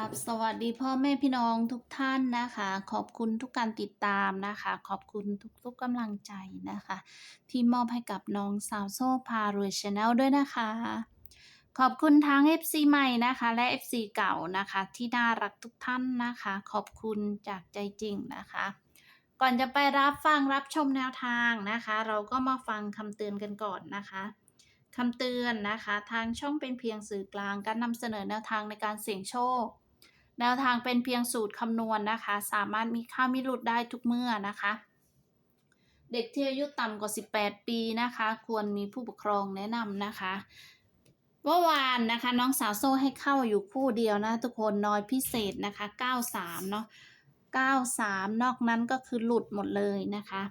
ครับสวัสดีพ่อแม่พี่น้องทุกท่านนะคะ ขอบคุณทุกการติดตามนะคะ ขอบคุณทุกๆกำลังใจนะคะ ที่มอบให้กับน้องสาวโซ่พารวยชาแนลด้วยนะคะ ขอบคุณทั้ง FC ใหม่นะคะ และ FC เก่านะคะ ที่น่ารักทุกท่านนะคะ ขอบคุณจากใจจริงนะคะ ก่อนจะไปรับฟังรับชมแนวทางนะคะ เราก็มาฟังคำเตือนกันก่อนนะคะคำเตือนนะคะ ทางช่องเป็นเพียงสื่อกลางการนำเสนอแนวทางในการเสี่ยงโชค แนวทางเป็นเพียงสูตรคำนวณนะคะ สามารถมีค่ามิหลุดได้ทุกเมื่อนะคะ เด็กที่อายุต่ำกว่า 18 ปีนะคะ ควรมีผู้ปกครองแนะนำนะคะเมื่อวานนะคะน้องสาวโซ่ให้เข้าอยู่คู่เดียวนะ ทุกคนน้อยพิเศษนะคะ 93 เนาะ93 นอกนั้นก็คือหลุดหมดเลยนะคะ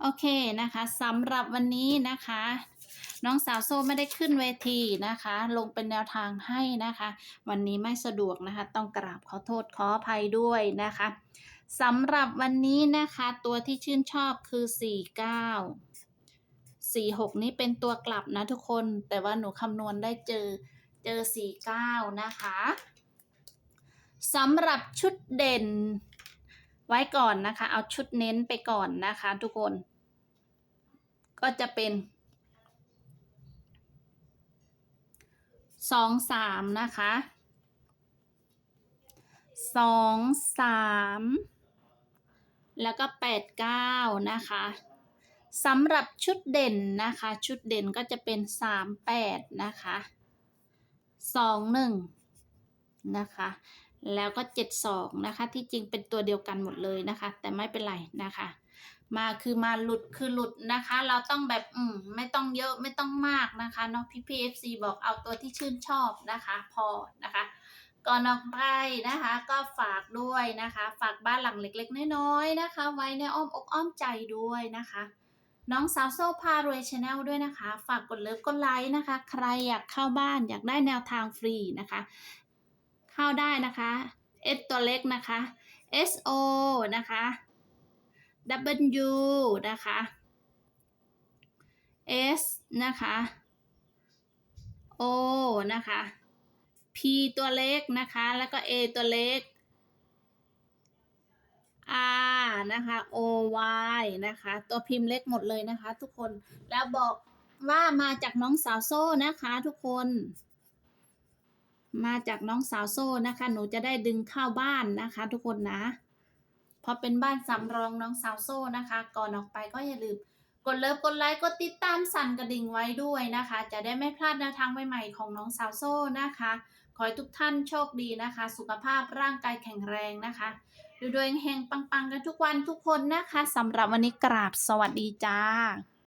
โอเคนะคะสำหรับวันนี้นะคะ น้องสาวโซ่ไม่ได้ขึ้นเวทีนะคะ ลงเป็นแนวทางให้นะคะ วันนี้ไม่สะดวกนะคะ ต้องกราบขอโทษขออภัยด้วยนะคะสำหรับวันนี้นะคะ ตัวที่ชื่นชอบคือ 49 46 นี้เป็นตัวกลับนะทุกคน แต่ว่าหนูคำนวณได้เจอเจอ 49 นะคะสำหรับชุดเด่นไว้ก่อนนะคะ เอาชุดเน้นไปก่อนนะคะทุกคน ก็จะเป็น สองสามนะคะสองสามแล้วก็แปดเก้านะคะสำหรับชุดเด่นนะคะ ชุดเด่นก็จะเป็นสามแปดนะคะสองหนึ่งนะคะ แล้วก็เจ็ดสองนะคะ ที่จริงเป็นตัวเดียวกันหมดเลยนะคะ แต่ไม่เป็นไรนะคะ มาคือมาหลุดคือหลุดนะคะ เราต้องแบบอืมไม่ต้องเยอะไม่ต้องมากนะคะเนาะพี่พีเอฟซีบอกเอาตัวที่ชื่นชอบนะคะ พอนะคะก่อนออกไปนะคะ ก็ฝากด้วยนะคะ ฝากบ้านหลังเล็กๆ น้อยๆนะคะ ไว้ในอ้อมอกอ้อมใจด้วยนะคะ น้องสาวโซ่พารวยชาแนลด้วยนะคะ ฝากกดเลิฟกดไลค์นะคะ ใครอยากเข้าบ้านอยากได้แนวทางฟรีนะคะ เข้าได้นะคะ S ตัวเล็กนะคะ S O นะคะ W นะคะ S นะคะ O นะคะ P ตัวเล็กนะคะ แล้วก็ A ตัวเล็ก R นะคะ O Y นะคะ ตัวพิมพ์เล็กหมดเลยนะคะ ทุกคน แล้วบอกว่ามาจากน้องสาวโซ่นะคะทุกคน มาจากน้องสาวโซ่นะคะ หนูจะได้ดึงเข้าบ้านนะคะ ทุกคนนะ พอเป็นบ้านสำรองน้องสาวโซ่นะคะ ก่อนออกไปก็อย่าลืม กดเลิฟกดไลค์กดติดตามสั่นกระดิ่งไว้ด้วยนะคะ จะได้ไม่พลาดแนวทางใหม่ๆของน้องสาวโซ่นะคะ ขอให้ทุกท่านโชคดีนะคะ สุขภาพร่างกายแข็งแรงนะคะดูดวยเฮงปังๆกันทุกวันทุกคนนะคะสำหรับวันนี้กราบสวัสดีจ้า